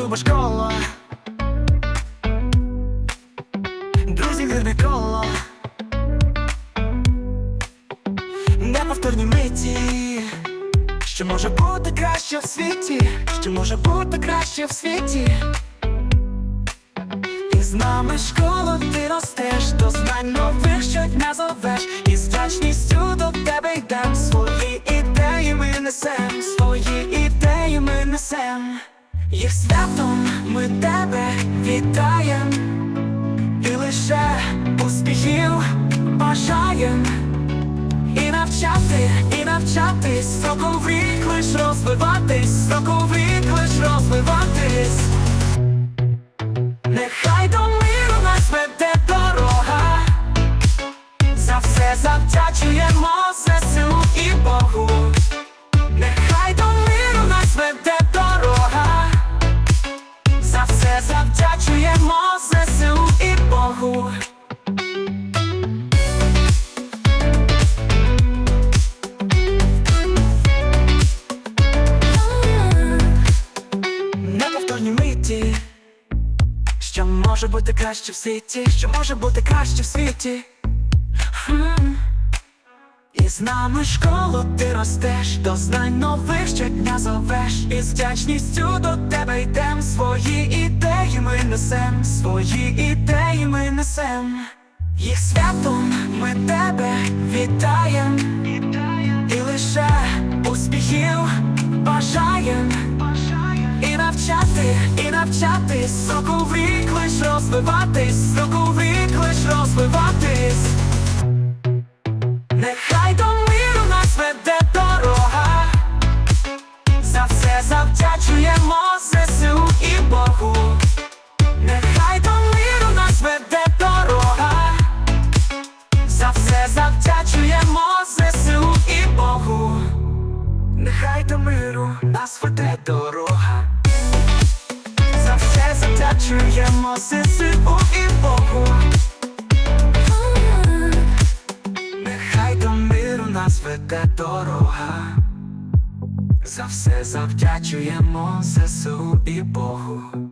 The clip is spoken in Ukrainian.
любиш коло Друзі, вірне коло. Неповторні миті. Що може бути краще в світі, що може бути краще в світі? І з нами школу ти ростеш, до знань нових щодня зовеш. І з вдячністю до тебе йдем. Свої ідеї ми несем, свої ідеї ми несем Їх святом ми тебе вітаєм. І лише успіхів бажаєм. І навчати, і навчатись, рік лиш розвиватись, рік лиш розвиватись. Нехай може бути краще в світі, що може бути краще в світі. І з нами школу ти ростеш, до знань нових щодня зовеш, і з вдячністю до тебе йдем. Свої ідеї ми несем, свої ідеї ми несем. Їх святом ми тебе вітаєм, і лише успіхів бажаєм. І навчати, і навчатись, року в лиш розвиватись, року в рік лиш розвиватись. Нехай до миру нас веде дорога, за все завдячуємо ЗСУ і Богу. Нехай до миру нас веде дорога, за все завдячуємо ЗСУ і Богу. Нехай до миру нас веде завдячуємо і Богу. Нехай до миру нас веде дорога. За все завдячуємо ЗСУ і Богу.